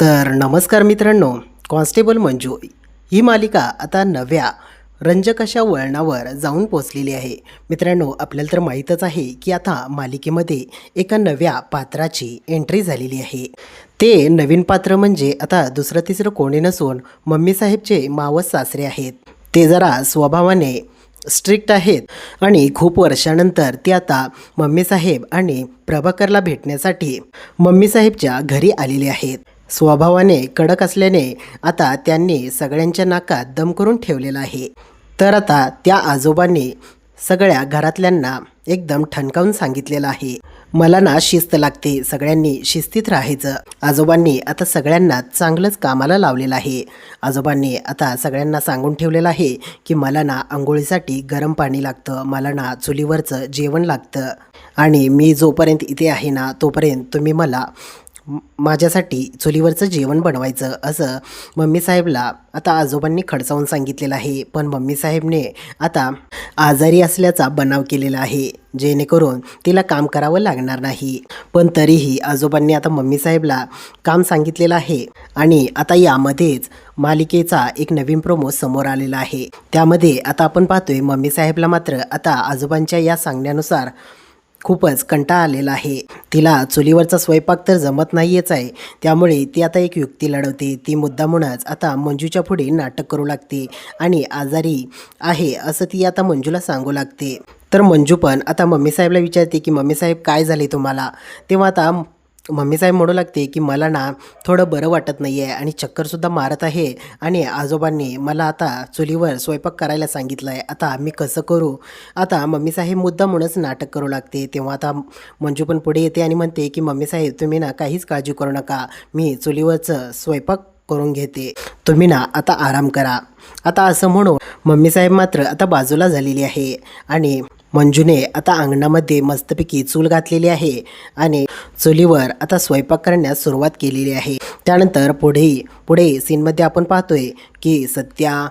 तर नमस्कार मित्रांनो कॉन्स्टेबल मंजू ही मालिका आता नव्या रंजक अशा वळणावर जाऊन पोचलेली आहे. मित्रांनो आपल्याला तर माहीतच आहे की आता मालिकेमध्ये एका नव्या पात्राची एंट्री झालेली आहे. ते नवीन पात्र म्हणजे आता दुसरं तिसरं कोणी नसून मम्मी साहेबचे मावस सासरे आहेत. ते जरा स्वभावाने स्ट्रिक्ट आहेत आणि खूप वर्षानंतर ते आता मम्मी साहेब आणि प्रभाकरला भेटण्यासाठी मम्मी साहेबच्या घरी आलेले आहेत. स्वभावाने कडक असल्याने आता त्यांनी सगळ्यांच्या नाकात दम करून ठेवलेला आहे. तर आता त्या आजोबांनी सगळ्या घरातल्यांना एकदम ठणकावून सांगितलेलं आहे. मला ना शिस्त लागते सगळ्यांनी शिस्तीत राहायचं. आजोबांनी आता सगळ्यांना चांगलंच कामाला लावलेलं आहे. आजोबांनी आता सगळ्यांना सांगून ठेवलेलं आहे की मला ना आंघोळीसाठी गरम पाणी लागतं मला ना चुलीवरचं जेवण लागतं. आणि मी जोपर्यंत इथे आहे ना तोपर्यंत तुम्ही मला माझ्यासाठी चुलीवरचं जेवण बनवायचं असं मम्मी साहेबला आता आजोबांनी खडसावून सांगितलेलं आहे. पण मम्मी साहेबने आता आजारी असल्याचा बनाव केलेला आहे. जेणेकरून तिला काम करावं लागणार नाही. पण तरीही आजोबांनी आता मम्मी साहेबला काम सांगितलेलं आहे. आणि आता यामध्येच मालिकेचा एक नवीन प्रोमो समोर आलेला आहे. त्यामध्ये आता आपण पाहतोय मम्मी साहेबला मात्र आता आजोबांच्या या सांगण्यानुसार खूपच कंटाळा आलेला आहे. तिला चुलीवरचा स्वयंपाक तर जमत नाहीयेच आहे. त्यामुळे ती आता एक युक्ती लढवते. ती मुद्दामूनच आता मंजूच्या पुढे नाटक करू लागते आणि आजारी आहे असं ती आता मंजूला सांगू लागते. तर मंजू पण आता मम्मी साहेबला विचारते की मम्मी साहेब काय झाले तुम्हाला? तेव्हा आता मम्मी साहेब म्हणू लागते की मला ना थोडं बरं वाटत नाही आहे आणि चक्करसुद्धा मारत आहे. आणि आजोबांनी मला आता चुलीवर स्वयंपाक करायला सांगितलं आहे आता मी कसं करू? आता मम्मी साहेब मुद्दा म्हणूनच नाटक करू लागते. तेव्हा आता मंजू पण पुढे येते आणि म्हणते की मम्मी साहेब तुम्ही ना काहीच काळजी करू नका. मी चुलीवरचं स्वयंपाक करून घेते. तुम्ही ना आता आराम करा. आता असं म्हणून मम्मी साहेब मात्र आता बाजूला झालेली आहे. आणि मंजूने आता अंगणामध्ये मस्तपैकी चूल घातलेली आहे आणि चुलीवर आता स्वयंपाक करण्यास सुरुवात केलेली आहे. त्यानंतर पुढे पुढे सीनमध्ये आपण पाहतोय की सत्या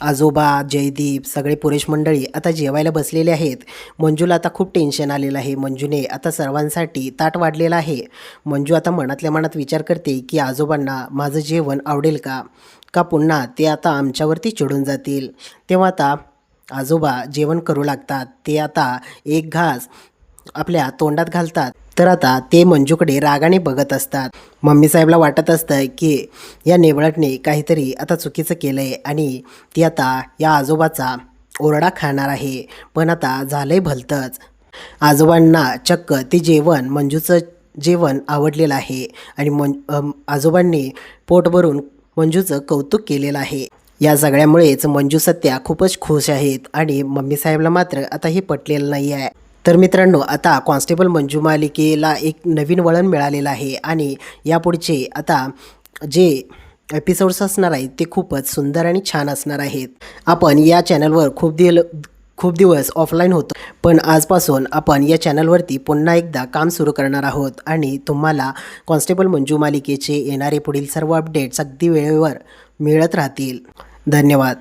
आजोबा जयदीप सगळे पुरुष मंडळी आता जेवायला बसलेले आहेत. मंजूला आता खूप टेन्शन आलेलं आहे. मंजूने आता सर्वांसाठी ताट वाढलेलं आहे. मंजू आता मनातल्या मनात विचार करते की आजोबांना माझं जेवण आवडेल का? का पुन्हा ते आता आमच्यावरती चिडून जातील? तेव्हा आता आजोबा जेवण करू लागतात ते आता एक घास आपल्या तोंडात घालतात. तर आता ते मंजूकडे रागाने बघत असतात. मम्मी साहेबला वाटत असतं की या नेवळटने काहीतरी आता चुकीचं केलं आहे आणि ती आता या आजोबाचा ओरडा खाणार आहे. पण आता झालंय भलतंच. आजोबांना चक्क ते जेवण मंजूचं जेवण आवडलेलं आहे आणि मन आजोबांनी पोट भरून मंजूचं कौतुक केलेलं आहे. या सगळ्यामुळेच मंजू सत्या खूपच खुश आहेत आणि मम्मी साहेबला मात्र आता हे पटलेलं नाही आहे. तर मित्रांनो आता कॉन्स्टेबल मंजू मालिकेला एक नवीन वळण मिळालेलं आहे आणि यापुढचे आता जे एपिसोड्स असणार आहेत ते खूपच सुंदर आणि छान असणार आहेत. आपण या चॅनलवर खूप दिल खूप दिवस ऑफलाईन होतो पण आजपासून आपण या चॅनलवरती पुन्हा एकदा काम सुरू करणार आहोत आणि तुम्हाला कॉन्स्टेबल मंजू मालिकेचे येणारे पुढील सर्व अपडेट्स अगदी वेळेवर मिळत राहतील. धन्यवाद.